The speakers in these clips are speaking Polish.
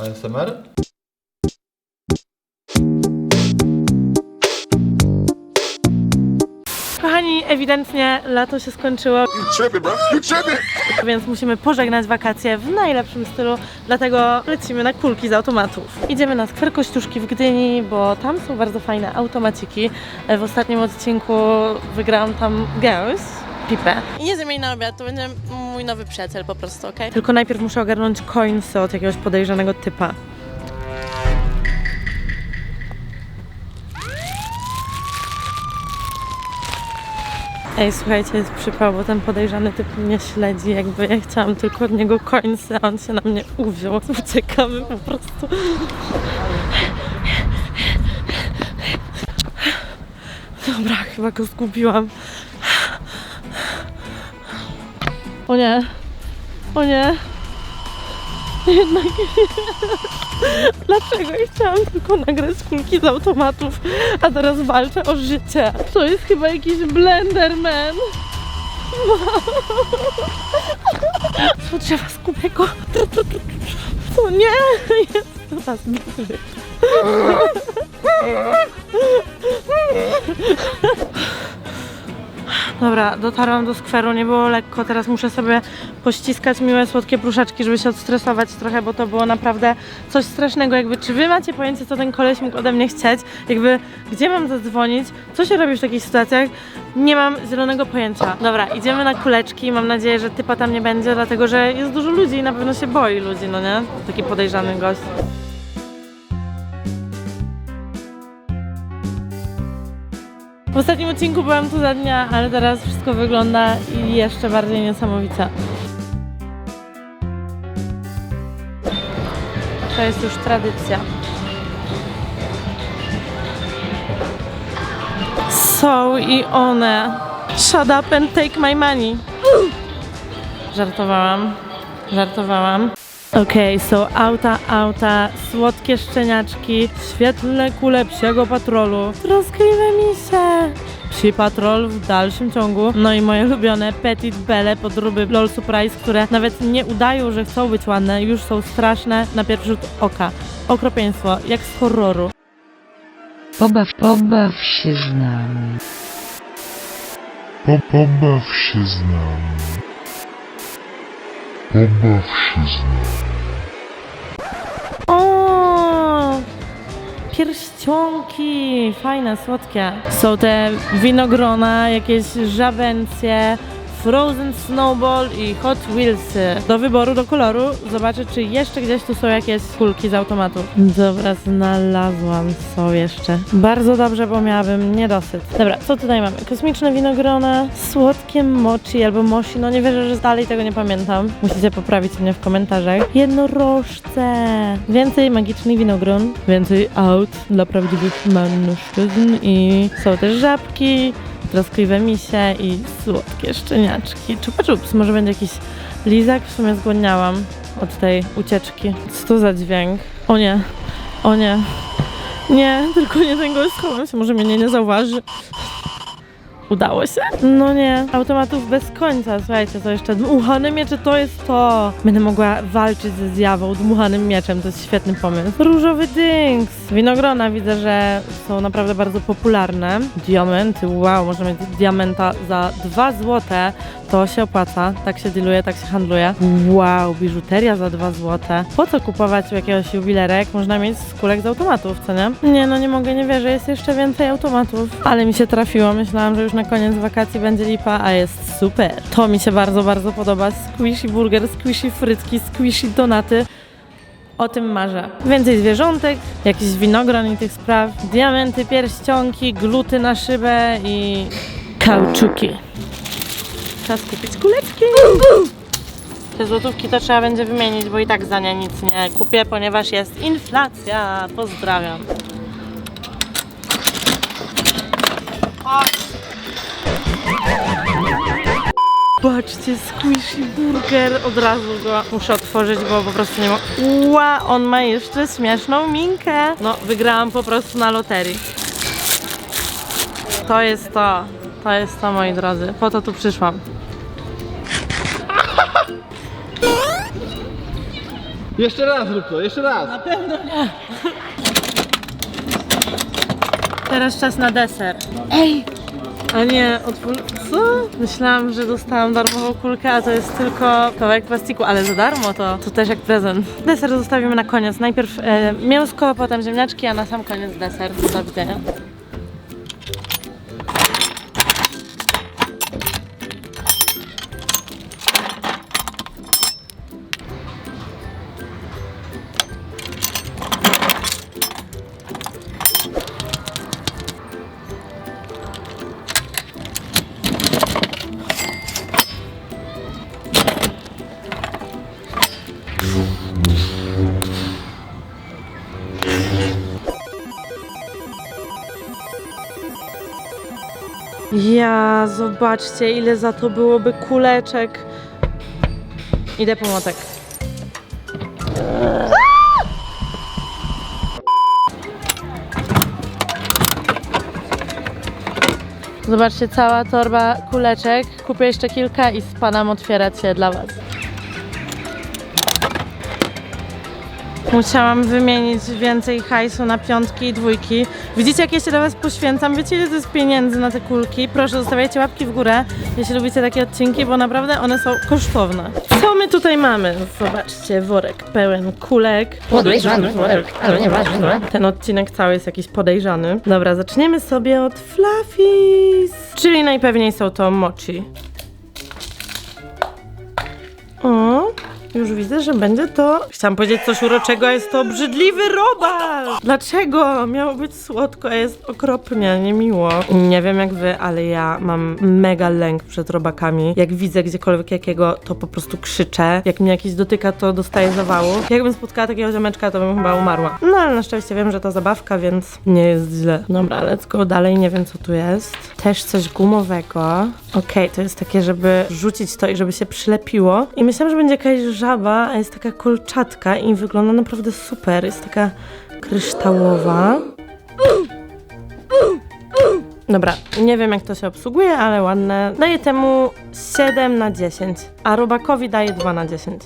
ASMR. Kochani, ewidentnie lato się skończyło, tripping, bro. You tripping? więc musimy pożegnać wakacje w najlepszym stylu, dlatego lecimy na kulki z automatów. Idziemy na skwer Kościuszki w Gdyni, bo tam są bardzo fajne automaciki. E, W ostatnim odcinku wygrałam tam gęś, pipę. I nie zjem jej na obiad, to będzie mój nowy przyjaciel po prostu, okej? Tylko najpierw muszę ogarnąć coinsy od jakiegoś podejrzanego typa. Ej, słuchajcie, jest przypał, bo ten podejrzany typ mnie śledzi, jakby ja chciałam tylko od niego coinsy, a on się na mnie uwziął. Uciekamy po prostu. Dobra, chyba go zgubiłam. O nie. O nie. Jednak. Dlaczego ja chciałam tylko nagrać kulki z automatów, a teraz walczę o życie? To jest chyba jakiś Blenderman. Co drzewa z kubego? O nie! Jest. Dobra, dotarłam do skweru, nie było lekko, teraz muszę sobie pościskać miłe, słodkie pruszeczki, żeby się odstresować trochę, bo to było naprawdę coś strasznego, jakby czy wy macie pojęcie, co ten koleś mógł ode mnie chcieć, jakby gdzie mam zadzwonić, co się robi w takich sytuacjach, nie mam zielonego pojęcia. Dobra, idziemy na kuleczki, mam nadzieję, że typa tam nie będzie, dlatego że jest dużo ludzi i na pewno się boi ludzi, no nie? Taki podejrzany gość. W ostatnim odcinku byłam tu za dnia, ale teraz wszystko wygląda i jeszcze bardziej niesamowicie. To jest już tradycja. Są i one. Shut up and take my money. Żartowałam. Żartowałam. Okej, są auta, auta, słodkie szczeniaczki, świetlne kule psiego patrolu, troskliwe misie, psi patrol w dalszym ciągu, no i moje ulubione Petit Belle podróby LOL Surprise, które nawet nie udają, że chcą być ładne, już są straszne na pierwszy rzut oka. Okropieństwo, jak z horroru. Pobaw, pobaw się z nami. Po, pobaw się z nami. Pobaw się z nami. O! Pierścionki! Fajne, słodkie. Są te winogrona, jakieś żabencje, Frozen Snowball i Hot Wheelsy. Do wyboru, do koloru. Zobaczę, czy jeszcze gdzieś tu są jakieś kulki z automatu. Dobra, znalazłam. Są jeszcze. Bardzo dobrze, bo miałabym niedosyt. Dobra, co tutaj mamy? Kosmiczne winogrona, słodkie mochi albo moshi. No nie wierzę, że dalej tego nie pamiętam. Musicie poprawić mnie w komentarzach. Jednorożce. Więcej magicznych winogron. Więcej aut dla prawdziwych mężczyzn. I są też żabki troskliwe misie i słodkie szczeniaczki. Czupa czups, może będzie jakiś lizak? W sumie zgłodniałam od tej ucieczki. Co to za dźwięk? O nie, o nie. Nie, tylko nie ten gość, schowam się, może mnie nie, nie zauważy. Udało się? No nie, automatów bez końca. Słuchajcie, to jeszcze dmuchane miecze to jest to. Będę mogła walczyć ze zjawą dmuchanym mieczem, to jest świetny pomysł. Różowy dynks. Winogrona widzę, że są naprawdę bardzo popularne. Diamenty, wow, można mieć diamenta za 2 złote. To się opłaca, tak się dealuje, tak się handluje. Wow, biżuteria za 2 złote. Po co kupować jakiegoś jubilerek? Można mieć z kulek z automatów, co nie? Nie, no nie mogę, nie wierzę, jest jeszcze więcej automatów. Ale mi się trafiło, myślałam, że już na koniec wakacji będzie lipa, a jest super. To mi się bardzo, bardzo podoba. Squishy burger, squishy frytki, squishy donaty. O tym marzę. Więcej zwierzątek, jakiś winogron i tych spraw, diamenty, pierścionki, gluty na szybę i kauczuki. Czas kupić kuleczki. Te złotówki to trzeba będzie wymienić, bo i tak za nie nic nie kupię, ponieważ jest inflacja. Pozdrawiam. Patrzcie, squishy burger, od razu go muszę otworzyć, bo po prostu nie ma... Ła, on ma jeszcze śmieszną minkę. No, wygrałam po prostu na loterii. To jest to, to jest to, moi drodzy. Po to tu przyszłam. Jeszcze raz rób to, jeszcze raz. Teraz czas na deser. Ej! A nie, otwór... Co? Myślałam, że dostałam darmową kulkę, a to jest tylko kawałek plastiku, ale za darmo to, to też jak prezent. Deser zostawimy na koniec. Najpierw e, mięsko, potem ziemniaczki, a na sam koniec deser. Do widzenia. Ja, zobaczcie, ile za to byłoby kuleczek. Idę po młotek. Zobaczcie, cała torba kuleczek. Kupię jeszcze kilka i spadam otwierać je dla Was. Musiałam wymienić więcej hajsu na piątki i dwójki. Widzicie, jak ja się dla Was poświęcam? Wiecie, ile to jest pieniędzy na te kulki? Proszę, zostawiajcie łapki w górę, jeśli lubicie takie odcinki, bo naprawdę one są kosztowne. Co my tutaj mamy? Zobaczcie, worek pełen kulek. Podejrzany worek, ale nieważne. Ten odcinek cały jest jakiś podejrzany. Dobra, zaczniemy sobie od Fluffies. Czyli najpewniej są to mochi. Już widzę, że będzie to. Chciałam powiedzieć coś uroczego, a jest to obrzydliwy robal! Dlaczego? Miało być słodko, a jest okropnie, niemiło. Nie wiem jak wy, ale ja mam mega lęk przed robakami. Jak widzę gdziekolwiek jakiego, to po prostu krzyczę. Jak mnie jakiś dotyka, to dostaję zawału. Jakbym spotkała takiego ziomeczka, to bym chyba umarła. No ale na szczęście wiem, że to zabawka, więc nie jest źle. Dobra, let's go dalej, nie wiem co tu jest. Też coś gumowego. Okej, to jest takie, żeby rzucić to i żeby się przylepiło. I myślałam, że będzie jakaś żaba, a jest taka kolczatka i wygląda naprawdę super. Jest taka kryształowa. Dobra, nie wiem jak to się obsługuje, ale ładne. Daję temu 7 na 10, a robakowi daję 2 na 10.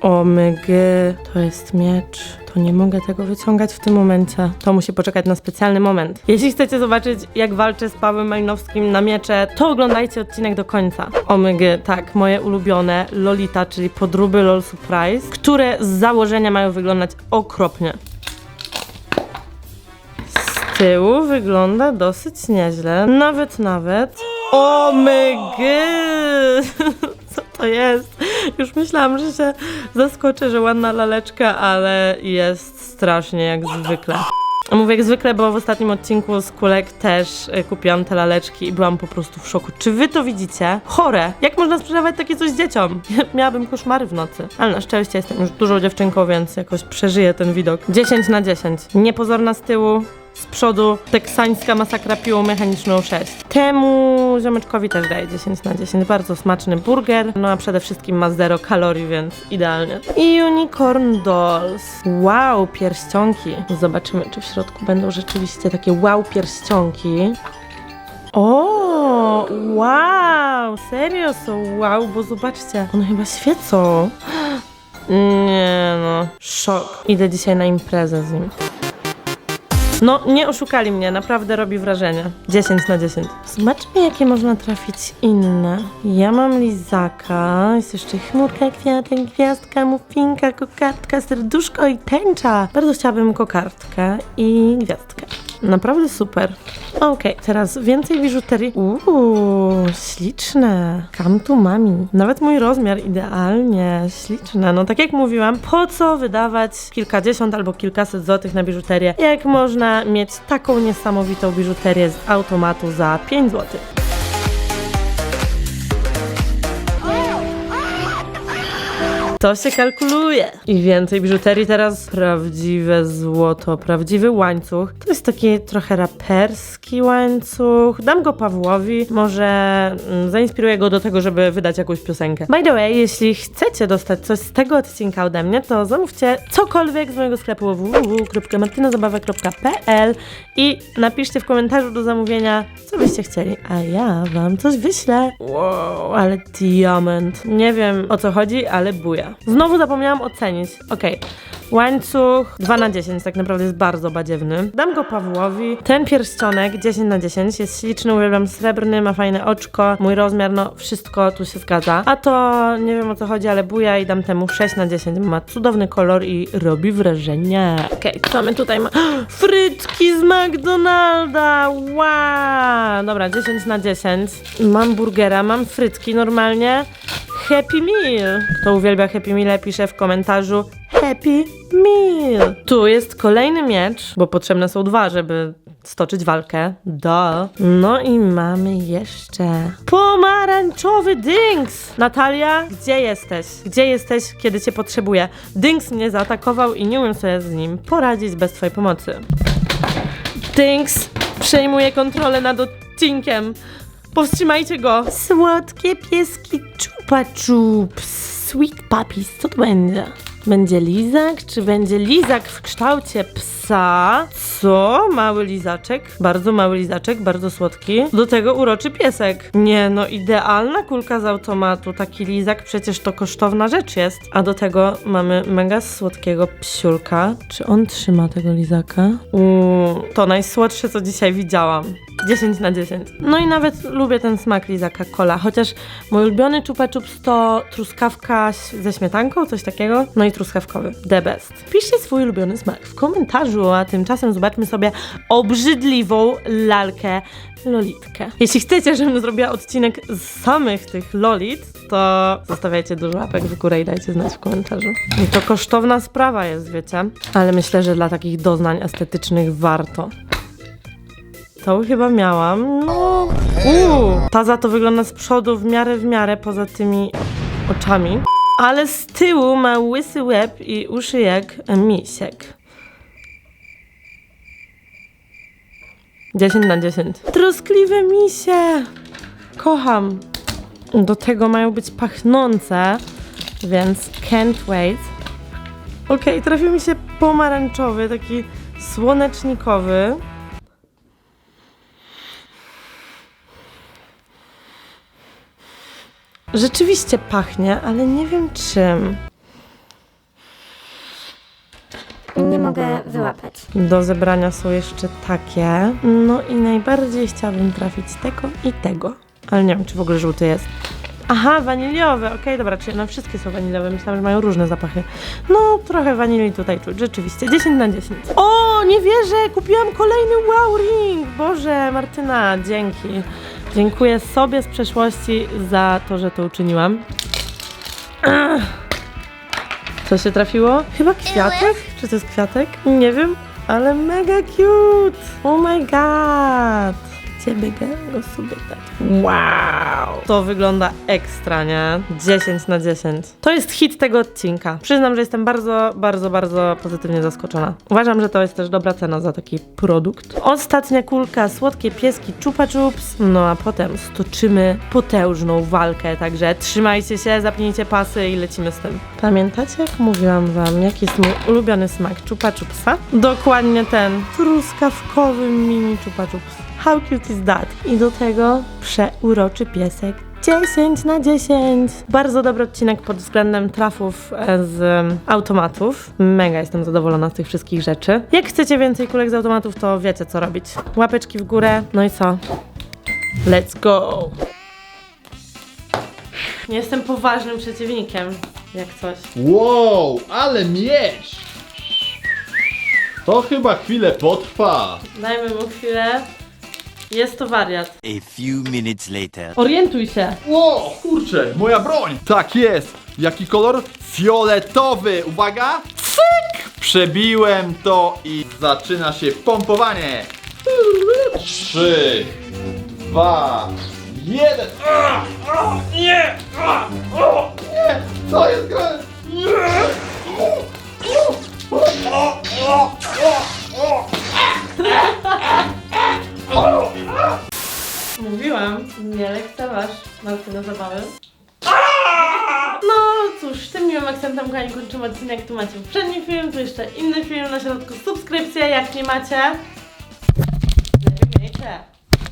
O mygy, to jest miecz. To nie mogę tego wyciągać w tym momencie. To musi poczekać na specjalny moment. Jeśli chcecie zobaczyć, jak walczę z Pawłem Malinowskim na miecze, to oglądajcie odcinek do końca. O mygy, tak, moje ulubione Lolita, czyli podróby LOL Surprise, które z założenia mają wyglądać okropnie. Z tyłu wygląda dosyć nieźle. Nawet, nawet. O to jest? Już myślałam, że się zaskoczę, że ładna laleczka, ale jest strasznie jak zwykle. Mówię jak zwykle, bo w ostatnim odcinku z kulek też y, kupiłam te laleczki i byłam po prostu w szoku. Czy wy to widzicie? Chore! Jak można sprzedawać takie coś dzieciom? Miałabym koszmary w nocy. Ale na szczęście jestem już dużą dziewczynką, więc jakoś przeżyję ten widok. 10 na 10. Niepozorna z tyłu, z przodu teksańska masakra piłą mechaniczną 6. Temu ziomeczkowi też daję 10 na 10. Bardzo smaczny burger, no a przede wszystkim ma 0 kalorii, więc idealnie. I Unicorn Dolls. Wow, pierścionki. Zobaczymy, czy w środku będą rzeczywiście takie wow pierścionki. O, wow, serio są wow, bo zobaczcie, one chyba świecą. Nie no, szok. Idę dzisiaj na imprezę z nim. No, nie oszukali mnie, naprawdę robi wrażenie. 10 na 10. Zobaczmy, jakie można trafić inne. Ja mam lizaka, jest jeszcze chmurka, kwiatek, gwiazdka, muffinka, kokardka, serduszko i tęcza. Bardzo chciałabym kokardkę i gwiazdkę. Naprawdę super. Okej, teraz więcej biżuterii. Uuu, śliczne. Come to mami. Nawet mój rozmiar idealnie. Śliczne. No tak jak mówiłam, po co wydawać kilkadziesiąt albo kilkaset złotych na biżuterię, jak można mieć taką niesamowitą biżuterię z automatu za 5 złotych. To się kalkuluje. I więcej biżuterii teraz. Prawdziwe złoto, prawdziwy łańcuch. To jest taki trochę raperski łańcuch. Dam go Pawłowi. Może mm, zainspiruję go do tego, żeby wydać jakąś piosenkę. By the way, jeśli chcecie dostać coś z tego odcinka ode mnie, to zamówcie cokolwiek z mojego sklepu www.martynazabawek.pl i napiszcie w komentarzu do zamówienia, co byście chcieli, a ja wam coś wyślę. Wow, ale diament. Nie wiem o co chodzi, ale buja. Znowu zapomniałam ocenić. Okej, łańcuch 2 na 10, tak naprawdę jest bardzo badziewny. Dam go Pawłowi. Ten pierścionek 10 na 10 jest śliczny, uwielbiam srebrny, ma fajne oczko, mój rozmiar, no wszystko tu się zgadza. A to nie wiem o co chodzi, ale buja i dam temu 6 na 10, ma cudowny kolor i robi wrażenie. Okej, co my tutaj? Frytki z McDonalda! Wow! Dobra, 10 na 10. Mam burgera, mam frytki normalnie. Happy Meal. Kto uwielbia Happy Meal, pisze w komentarzu Happy Meal. Tu jest kolejny miecz, bo potrzebne są dwa, żeby stoczyć walkę. Da. No i mamy jeszcze pomarańczowy Dynks. Natalia, gdzie jesteś? Gdzie jesteś, kiedy cię potrzebuję? Dynks mnie zaatakował i nie umiem sobie z nim poradzić bez twojej pomocy. Dynks przejmuje kontrolę nad odcinkiem. Powstrzymajcie go! Słodkie pieski czupa czups. Sweet puppies, co to będzie? Będzie lizak, czy będzie lizak w kształcie psa? Co? Mały lizaczek, bardzo mały lizaczek, bardzo słodki. Do tego uroczy piesek. Nie no, idealna kulka z automatu. Taki lizak przecież to kosztowna rzecz jest. A do tego mamy mega słodkiego psiulka. Czy on trzyma tego lizaka? Uuu, to najsłodsze, co dzisiaj widziałam. 10 na 10. No i nawet lubię ten smak lizaka cola, chociaż mój ulubiony chupa chups to truskawka ze śmietanką, coś takiego, no i truskawkowy. The best. Piszcie swój ulubiony smak w komentarzu, a tymczasem zobaczmy sobie obrzydliwą lalkę Lolitkę. Jeśli chcecie, żebym zrobiła odcinek z samych tych Lolit, to zostawiajcie dużo łapek w górę i dajcie znać w komentarzu. I to kosztowna sprawa jest, wiecie, ale myślę, że dla takich doznań estetycznych warto. To chyba miałam. No. Uuu, ta za to wygląda z przodu w miarę w miarę poza tymi oczami. Ale z tyłu ma łysy łeb i uszy jak misiek. 10 na 10. Troskliwe misie! Kocham. Do tego mają być pachnące, więc can't wait. Okej, trafił mi się pomarańczowy, taki słonecznikowy. Rzeczywiście pachnie, ale nie wiem czym. Nie mogę wyłapać. Do zebrania są jeszcze takie. No i najbardziej chciałabym trafić tego i tego. Ale nie wiem, czy w ogóle żółty jest. Aha, waniliowe. Okej, dobra, czyli one wszystkie są waniliowe. Myślałam, że mają różne zapachy. No, trochę wanilii tutaj czuć, rzeczywiście. 10 na 10. O, nie wierzę! Kupiłam kolejny wow ring! Boże, Martyna, dzięki. Dziękuję sobie z przeszłości za to, że to uczyniłam. Co się trafiło? Chyba kwiatek? Czy to jest kwiatek? Nie wiem, ale mega cute! Oh my god! Gdzie by go sobie dać? Wow! To wygląda ekstra, nie? 10 na 10. To jest hit tego odcinka. Przyznam, że jestem bardzo, bardzo, bardzo pozytywnie zaskoczona. Uważam, że to jest też dobra cena za taki produkt. Ostatnia kulka, słodkie pieski Chupa Chups. No a potem stoczymy potężną walkę, także trzymajcie się, zapnijcie pasy i lecimy z tym. Pamiętacie, jak mówiłam wam, jaki jest mój ulubiony smak Chupa Chupsa? Dokładnie ten truskawkowy mini Chupa Chups. How cute is that? I do tego przeuroczy piesek 10 na 10. Bardzo dobry odcinek pod względem trafów e, z automatów. Mega jestem zadowolona z tych wszystkich rzeczy. Jak chcecie więcej kulek z automatów, to wiecie co robić. Łapeczki w górę, no i co? Let's go! Jestem poważnym przeciwnikiem, jak coś. Wow, ale miecz! To chyba chwilę potrwa. Dajmy mu chwilę. Jest to wariat. A few minutes later. Orientuj się. Ło, kurczę, moja broń! Tak jest! Jaki kolor? Fioletowy! Uwaga! Cyk! Przebiłem to i zaczyna się pompowanie! Trzy, dwa, jeden! Nie! Nie lekceważ Martyna zabawy. No cóż, tym miłym akcentem kochani kończymy odcinek. Tu macie poprzedni film, tu jeszcze inny film, na środku subskrypcja, jak nie macie. Miejcie.